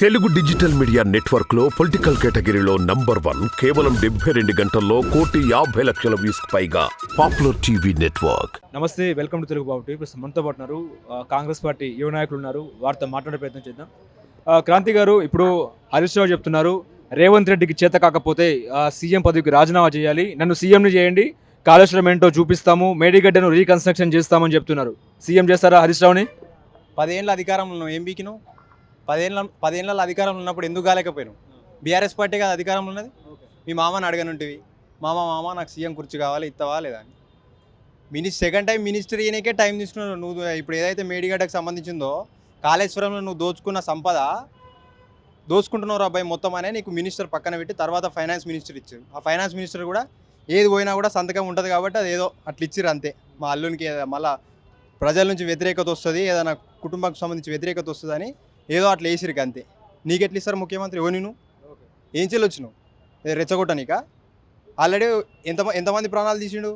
Telugu digital media నెట్వర్క్లో political కేటగిరీలో number one కేవలం డెబ్బై రెండు గంటల్లో కోటి యాభై లక్షల వ్యూస్ పైగా పాపులర్ టీవీ నెట్వర్క్. నమస్తే welcome to Telugu Babu TV. ప్రస్తుతం మనతో పాటు ఉన్నారు. ఆ, కాంగ్రెస్ పార్టీ యువ నాయకులు ఉన్నారు. వారితో మాట్లాడే ప్రయత్నం చేద్దాం. క్రాంతి గారు ఇప్పుడు హరీష్ రావు చెప్తున్నారు రేవంత్ రెడ్డికి చేత కాకపోతే సీఎం పదవికి రాజీనామా చేయాలి. నన్ను సీఎంని చేయండి. కాళేశ్వరం ఏంటో చూపిస్తాము. మేడిగడ్డను రీకన్స్ట్రక్షన్ చేస్తామని చెప్తున్నారు. సీఎం చేస్తారా హరీష్ రావుని? పదేళ్ళ అధికారంలో ఏం బీకినావు? పదేళ్ళ పదేళ్ళ అధికారంలో ఉన్నప్పుడు ఎందుకు కాలేకపోయినా బీఆర్ఎస్ పార్టీ కదా అధికారంలో ఉన్నది. మీ మామని అడగనుంటివి. మామ మామ నాకు సీఎం కుర్చీ కావాలి ఇస్తావా లేదా అని. మినిస్ సెకండ్ టైం మినిస్టర్ ఈయనకే టైం తీసుకున్నావు. నువ్వు ఇప్పుడు ఏదైతే మేడిగడ్డకు సంబంధించిందో కాళేశ్వరంలో నువ్వు దోచుకున్న సంపద దోచుకుంటున్నావు అబ్బాయి మొత్తం అనే నీకు మినిస్టర్ పక్కన పెట్టి తర్వాత ఫైనాన్స్ మినిస్టర్ ఇచ్చారు. ఆ ఫైనాన్స్ మినిస్టర్ కూడా ఏది పోయినా కూడా సంతకం ఉంటుంది కాబట్టి అది ఏదో అట్లా ఇచ్చిర్రు అంతే. మా అల్లునికి మళ్ళీ ప్రజల నుంచి వ్యతిరేకత వస్తుంది ఏదైనా కుటుంబానికి సంబంధించి వ్యతిరేకత వస్తుందని ఏదో అట్లా వేసిరికి అంతే. నీకెట్లా ఇస్తారు ముఖ్యమంత్రి? ఎవరు నువ్వు ఏం వచ్చినావు? రెచ్చగొట్టనీక? ఆల్రెడీ ఎంత ఎంతమంది ప్రాణాలు తీసిండు?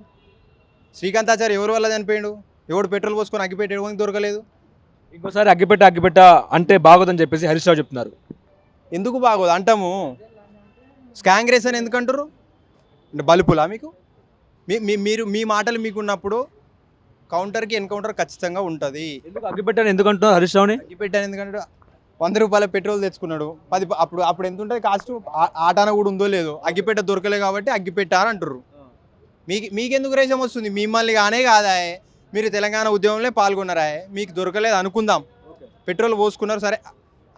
శ్రీకాంతాచారి ఎవరి వల్ల చనిపోయిండు? ఎవడు పెట్రోల్ పోసుకొని అగ్గిపెట్టి ఎవరికి దొరకలేదు? ఇంకోసారి అగ్గిపెట్ట అగ్గిపెట్ట అంటే బాగోదని చెప్పేసి హరీష్ రావు చెప్తున్నారు. ఎందుకు బాగోదు? అంటాము. స్కాంగ్రెస్ అని ఎందుకు అంటారు అంటే బలుపులా మీకు? మీ మీరు మీ మాటలు మీకు ఉన్నప్పుడు కౌంటర్కి ఎన్కౌంటర్ ఖచ్చితంగా ఉంటుంది. ఎందుకు అగ్గిపెట్ట అని ఎందుకు అంటున్నారు హరీష్ రావుని? పెట్టాను ఎందుకంటే వంద రూపాయల పెట్రోల్ తెచ్చుకున్నాడు. పది అప్పుడు అప్పుడు ఎంత ఉంటుంది కాస్ట్? ఆ- ఆటాన కూడా ఉందో లేదో. అగ్గిపెట్ట దొరకలే కాబట్టి అగ్గిపెట్ట అని అంటారు మీకు మీకెందుకు రేషం వస్తుంది? మిమ్మల్ని కానే కాదా? మీరు తెలంగాణ ఉద్యమంలో పాల్గొన్నారా? మీకు దొరకలేదు అనుకుందాం. పెట్రోల్ పోసుకున్నారు సరే.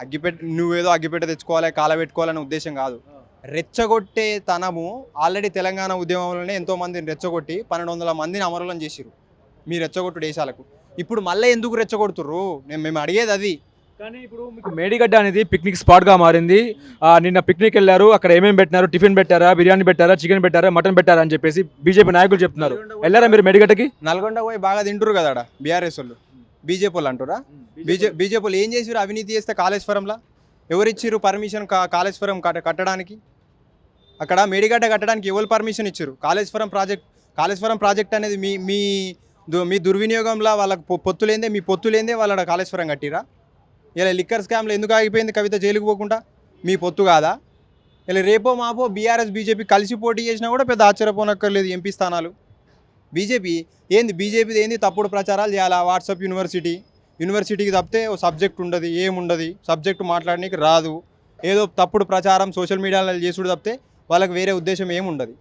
అగ్గిపెట్ట నువ్వేదో అగ్గిపెట్ట తెచ్చుకోవాలి కాల పెట్టుకోవాలనే ఉద్దేశం కాదు. రెచ్చగొట్టే తనము ఆల్రెడీ తెలంగాణ ఉద్యమంలోనే ఎంతో మందిని రెచ్చగొట్టి పన్నెండు వందల మందిని అమరులం చేసిరు మీ రెచ్చగొట్టు దేశాలకు. ఇప్పుడు మళ్ళీ ఎందుకు రెచ్చగొడుతుర్రు? నేను మేము అడిగేది అది. కానీ ఇప్పుడు మీకు మేడిగడ్డ అనేది పిక్నిక్ స్పాట్గా మారింది. నిన్న పిక్నిక్ వెళ్ళారు అక్కడ ఏమేమి పెట్టినారు? టిఫిన్ పెట్టారా? బిర్యానీ పెట్టారా? చికెన్ పెట్టారా? మటన్ పెట్టారా? అని చెప్పేసి బీజేపీ నాయకులు చెప్తున్నారు. వెళ్ళారా మీరు మేడిగడ్డకి? నల్గొండ పోయి బాగా తింటారు కదా ఆడ బీఆర్ఎస్ వాళ్ళు. బీజేపీ వాళ్ళు అంటారా బీజే బీజేపీ వాళ్ళు ఏం చేసిరు అవినీతి చేస్తే కాళేశ్వరంలో? ఎవరిచ్చిర్రు పర్మిషన్ కాళేశ్వరం కట్ట కట్టడానికి? అక్కడ మేడిగడ్డ కట్టడానికి ఎవరు పర్మిషన్ ఇచ్చారు కాళేశ్వరం ప్రాజెక్ట్ కాళేశ్వరం ప్రాజెక్ట్ అనేది మీ మీ దు- మీ దుర్వినియోగంలో వాళ్ళకి పొత్తులేందే మీ పొత్తులేందే వాళ్ళ కాళేశ్వరం కట్టిరా ఇలా లిక్కర్ స్కామ్లో ఎందుకు ఆగిపోయింది కవిత జైలుకు పోకుండా? మీ పొత్తు కాదా? ఇలా రేపో మాపో బీఆర్ఎస్ బీజేపీ కలిసి పోటీ చేసినా కూడా పెద్ద ఆశ్చర్యపోనక్కర్లేదు ఎంపీ స్థానాలు. బీజేపీ ఏంది? బీజేపీది ఏంది? తప్పుడు ప్రచారాలు చేయాలా? WhatsApp university. యూనివర్సిటీకి తప్పితే ఓ సబ్జెక్ట్ ఉండదు ఏముండదు. సబ్జెక్టు మాట్లాడడానికి రాదు. ఏదో తప్పుడు ప్రచారం సోషల్ మీడియాలో చేసుడు తప్పితే వాళ్ళకి వేరే ఉద్దేశం ఏముండదు.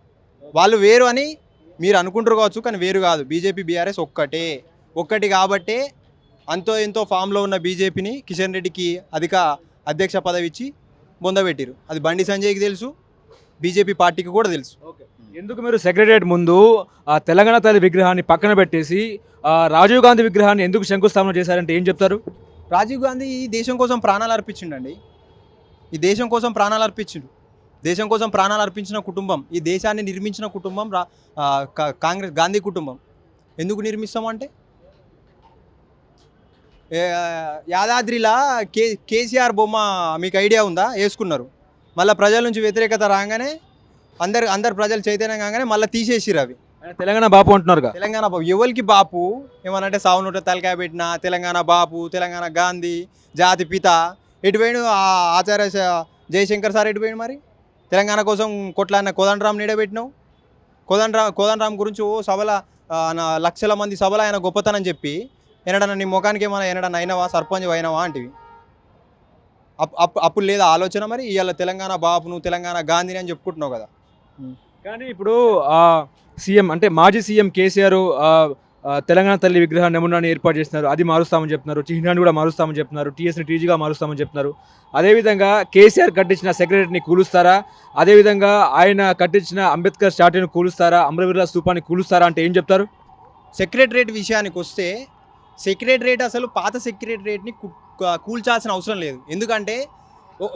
వాళ్ళు వేరు అని మీరు అనుకుంటారు కావచ్చు కానీ వేరు కాదు. బీజేపీ బీఆర్ఎస్ ఒక్కటే. ఒక్కటి కాబట్టే అంతో ఎంతో ఫామ్లో ఉన్న బీజేపీని కిషన్ రెడ్డికి అధిక అధ్యక్ష పదవి ఇచ్చి బొందబెట్టిరు. అది బండి సంజయ్కి తెలుసు బీజేపీ పార్టీకి కూడా తెలుసు. ఎందుకు మీరు సెక్రటరియట్ ముందు ఆ తెలంగాణ తల్లి విగ్రహాన్ని పక్కన పెట్టేసి ఆ రాజీవ్ గాంధీ విగ్రహాన్ని ఎందుకు శంకుస్థాపన చేశారంటే ఏం చెప్తారు? రాజీవ్ గాంధీ ఈ దేశం కోసం ప్రాణాలు అర్పించిండండి. ఈ దేశం కోసం ప్రాణాలు అర్పించిండు. దేశం కోసం ప్రాణాలు అర్పించిన కుటుంబం ఈ దేశాన్ని నిర్మించిన కుటుంబం రా ఆ, కా- కాంగ్రెస్ గాంధీ కుటుంబం. ఎందుకు నిర్మిస్తామంటే యాదాద్రిలా కే కేసీఆర్ బొమ్మ మీకు ఐడియా ఉందా? వేసుకున్నారు. మళ్ళీ ప్రజల నుంచి వ్యతిరేకత రాగానే అందరు అందరు ప్రజలు చైతన్యం కాగానే మళ్ళీ తీసేసిరు అవి. తెలంగాణ బాపు అంటున్నారుగా తెలంగాణ బాపు. ఎవరికి బాపు? ఏమనంటే సావునూట తలకాయ పెట్టిన తెలంగాణ బాపు తెలంగాణ గాంధీ జాతి పిత. ఎటు పోయిండు? ఆ ఆచార్య జయశంకర్ సార్ ఎటు పోయిండు మరి? తెలంగాణ కోసం కొట్లాడిన కోదండరామ్ నీడబెట్టినావు కోదండరామ్ కోదండరామ్ గురించి ఓ సభల లక్షల మంది సభలో ఆయన గొప్పతనం చెప్పి ఎనడన్నా నీ ముఖానికి ఏమైనా ఎనడన్నా అయినవా? సర్పంచ్ అయినవా? అంటివి. అప్ అప్- అప్పుడు లేదా ఆలోచన మరి? ఇవాళ తెలంగాణ బాపును తెలంగాణ గాంధీని అని చెప్పుకుంటున్నావు కదా. కానీ ఇప్పుడు సీఎం అంటే మాజీ సీఎం కేసీఆర్ తెలంగాణ తల్లి విగ్రహ నమూనాని ఏర్పాటు చేస్తున్నారు. అది మారుస్తామని చెప్తున్నారు. చిహ్నాన్ని కూడా మారుస్తామని చెప్తున్నారు. టీఎస్ని టీజీగా మారుస్తామని చెప్తున్నారు. అదేవిధంగా కేసీఆర్ కట్టించిన సెక్రటరీని కూలుస్తారా? అదేవిధంగా ఆయన కట్టించిన అంబేద్కర్ స్టాట్యూని కూలుస్తారా? అమరవీరుల స్థూపాన్ని కూలుస్తారా? అంటే ఏం చెప్తారు? సెక్రటరేట్ విషయానికి వస్తే సెక్రటరేట్ అసలు పాత సెక్రటరేట్ని రేట్ని కూల్చాల్సిన అవసరం లేదు. ఎందుకంటే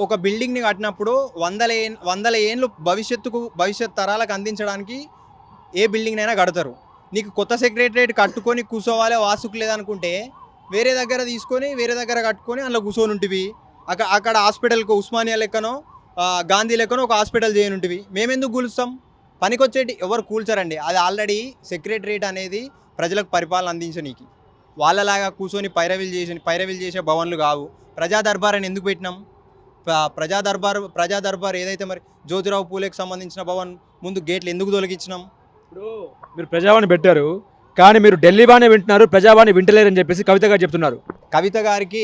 ఒక బిల్డింగ్ని కట్టినప్పుడు వందల ఏ వందల ఏండ్లు భవిష్యత్తుకు భవిష్యత్ తరాలకు అందించడానికి ఏ బిల్డింగ్నైనా కడతారు. నీకు కొత్త సెక్రటరేట్ కట్టుకొని కూర్చోవాలి వాసుకు లేదనుకుంటే వేరే దగ్గర తీసుకొని వేరే దగ్గర కట్టుకొని అందులో కూర్చొని ఉంటివి అక్కడ అక్కడ హాస్పిటల్కు ఉస్మానియా లెక్కనో గాంధీ లెక్కనో ఒక హాస్పిటల్ చేయనుంటివి. మేమెందుకు కూలుస్తాం? పనికొచ్చేటి ఎవరు కూల్చరండి. అది ఆల్రెడీ సెక్రటరేట్ అనేది ప్రజలకు పరిపాలన అందించనీకి. వాళ్ళలాగా కూర్చొని పైరవిలు చేసి పైరవిలు చేసే భవన్లు కావు. ప్రజా దర్బార్ అని ఎందుకు పెట్టినాం? ప్ర- ప్రజా దర్బార్ ప్రజా దర్బార్ ఏదైతే మరి జ్యోతిరావు పూలేకి సంబంధించిన భవన్ ముందు గేట్లు ఎందుకు తొలగించినాం? ఇప్పుడు మీరు ప్రజావాణి పెట్టారు కానీ మీరు ఢిల్లీ బాగానే వింటున్నారు ప్రజావాణి వింటలేరని చెప్పేసి కవిత గారు చెప్తున్నారు. కవిత గారికి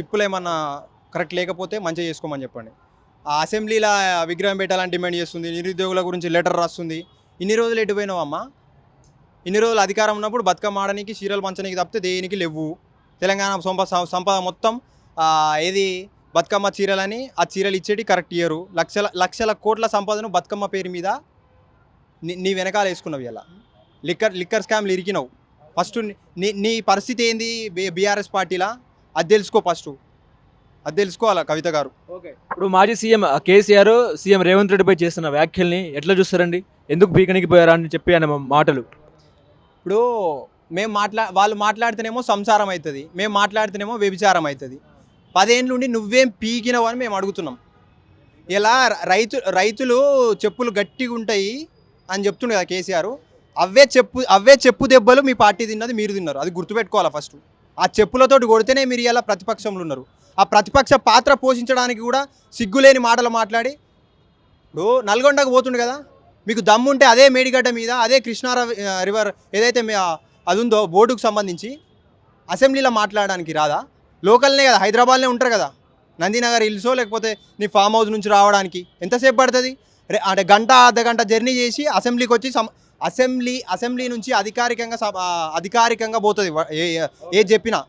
చిప్పులు ఏమన్నా కరెక్ట్ లేకపోతే మంచిగా చేసుకోమని చెప్పండి. ఆ అసెంబ్లీలో విగ్రహం పెట్టాలని డిమాండ్ చేస్తుంది నిరుద్యోగుల గురించి లెటర్ రాస్తుంది. ఇన్ని రోజులు ఎటు పోయినావు అమ్మా ఇన్ని రోజులు అధికారం ఉన్నప్పుడు బతుకమ్మ ఆడడానికి చీరలు పంచడానికి తప్పితే దేనికి లేవు. తెలంగాణ సంపద సంపద మొత్తం ఏది బతుకమ్మ చీరలని ఆ చీరలు ఇచ్చేటి కరెక్ట్ ఇయ్యరు. లక్షల లక్షల కోట్ల సంపదను బతుకమ్మ పేరు మీద నీ నీ వెనకాల వేసుకున్నావు ఇలా లిక్కర్ లిక్కర్ స్కామ్లు ఇరికినావు. ఫస్ట్ నీ నీ పరిస్థితి ఏంది బీఆర్ఎస్ పార్టీలా? అది తెలుసుకో ఫస్ట్. అది తెలుసుకోవాలా కవిత గారు? ఓకే. ఇప్పుడు మాజీ సీఎం కేసీఆర్ సీఎం రేవంత్ రెడ్డిపై చేస్తున్న వ్యాఖ్యల్ని ఎట్లా చూస్తారండి? ఎందుకు పీకనికి పోయారా అని చెప్పి ఆయన మాటలు. ఇప్పుడు మేము మాట్లా వాళ్ళు మాట్లాడితేనేమో సంసారం అవుతుంది మేము మాట్లాడితేనేమో వ్యభిచారం అవుతుంది పదేళ్ళ నుండి నువ్వేం పీకినవు అని మేము అడుగుతున్నాం. ఇలా రైతు రైతులు చెప్పులు గట్టిగా ఉంటాయి అని చెప్తుండే కదా కేసీఆర్. అవే చెప్పు అవే చెప్పు దెబ్బలు మీ పార్టీ తిన్నది మీరు తిన్నారు. అది గుర్తుపెట్టుకోవాలి ఫస్ట్. ఆ చెప్పులతోటి కొడితేనే మీరు ఇలా ప్రతిపక్షంలో ఉన్నారు. ఆ ప్రతిపక్ష పాత్ర పోషించడానికి కూడా సిగ్గులేని మాటలు మాట్లాడి ఇప్పుడు నల్గొండకు పోతుండు కదా? మీకు దమ్ముంటే అదే మేడిగడ్డ మీద అదే కృష్ణా రివర్ ఏదైతే మీ అది ఉందో బోర్డుకు సంబంధించి అసెంబ్లీలో మాట్లాడడానికి రాదా? లోకల్నే కదా హైదరాబాద్లో ఉంటారు కదా. నందినగర్ హిల్సో లేకపోతే నీ ఫామ్ హౌస్ నుంచి రావడానికి ఎంతసేపు పడుతుంది? రే- అంటే గంట అర్ధ గంట జర్నీ చేసి అసెంబ్లీకి వచ్చి సమ అసెంబ్లీ అసెంబ్లీ నుంచి అధికారికంగా సభ అధికారికంగా పోతుంది ఏ ఏ- ఏది చెప్పినా.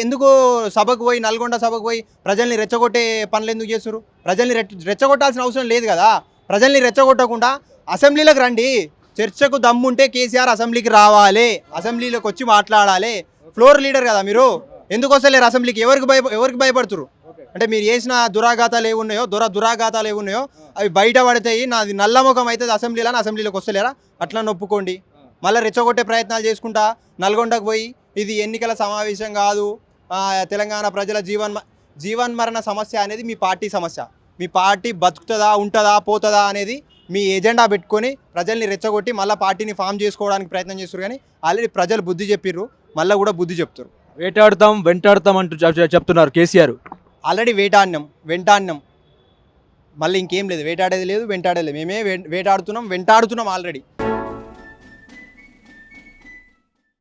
ఎందుకు సభకు పోయి నల్గొండ సభకు పోయి ప్రజల్ని రెచ్చగొట్టే పనులు ఎందుకు చేస్తారు ప్రజల్ని రెచ్చగొట్టాల్సిన అవసరం లేదు కదా. ప్రజల్ని రెచ్చగొట్టకుండా అసెంబ్లీలోకి రండి. చర్చకు దమ్ముంటే కేసీఆర్ అసెంబ్లీకి రావాలి. అసెంబ్లీలోకి వచ్చి మాట్లాడాలి. ఫ్లోర్ లీడర్ కదా మీరు. ఎందుకు వస్తలేరు అసెంబ్లీకి? ఎవరికి భయ ఎవరికి భయపడుతురు? అంటే మీరు చేసిన దురాఘాతాలు ఏమి ఉన్నాయో దురా దురాఘాతాలు ఏమి ఉన్నాయో అవి బయట పడతాయి. నాది నల్లముఖం అవుతుంది అసెంబ్లీలో అని అసెంబ్లీలోకి వస్తలేరా? అట్లా నొప్పుకోండి. మళ్ళీ రెచ్చగొట్టే ప్రయత్నాలు చేసుకుంటా నల్గొండకు పోయి ఇది ఎన్నికల సమావేశం కాదు. తెలంగాణ ప్రజల జీవన్ జీవన్మరణ సమస్య అనేది మీ పార్టీ సమస్య. మీ పార్టీ బతుకుతుందా ఉంటుందా పోతుందా అనేది మీ ఎజెండా పెట్టుకొని ప్రజల్ని రెచ్చగొట్టి మళ్ళీ పార్టీని ఫామ్ చేసుకోవడానికి ప్రయత్నం చేస్తారు కానీ ఆల్రెడీ ప్రజలు బుద్ధి చెప్పిర్రు మళ్ళీ కూడా బుద్ధి చెప్తారు వేటాడుతాం వెంటాడుతాం అంటూ చెప్- చెప్తున్నారు కేసీఆర్. ఆల్రెడీ వేటాడినాం వెంటాడినాం. మళ్ళీ ఇంకేం లేదు వేటాడేది లేదు వెంటాడేది లేదు. మేమే వేటాడుతున్నాం వెంటాడుతున్నాం ఆల్రెడీ.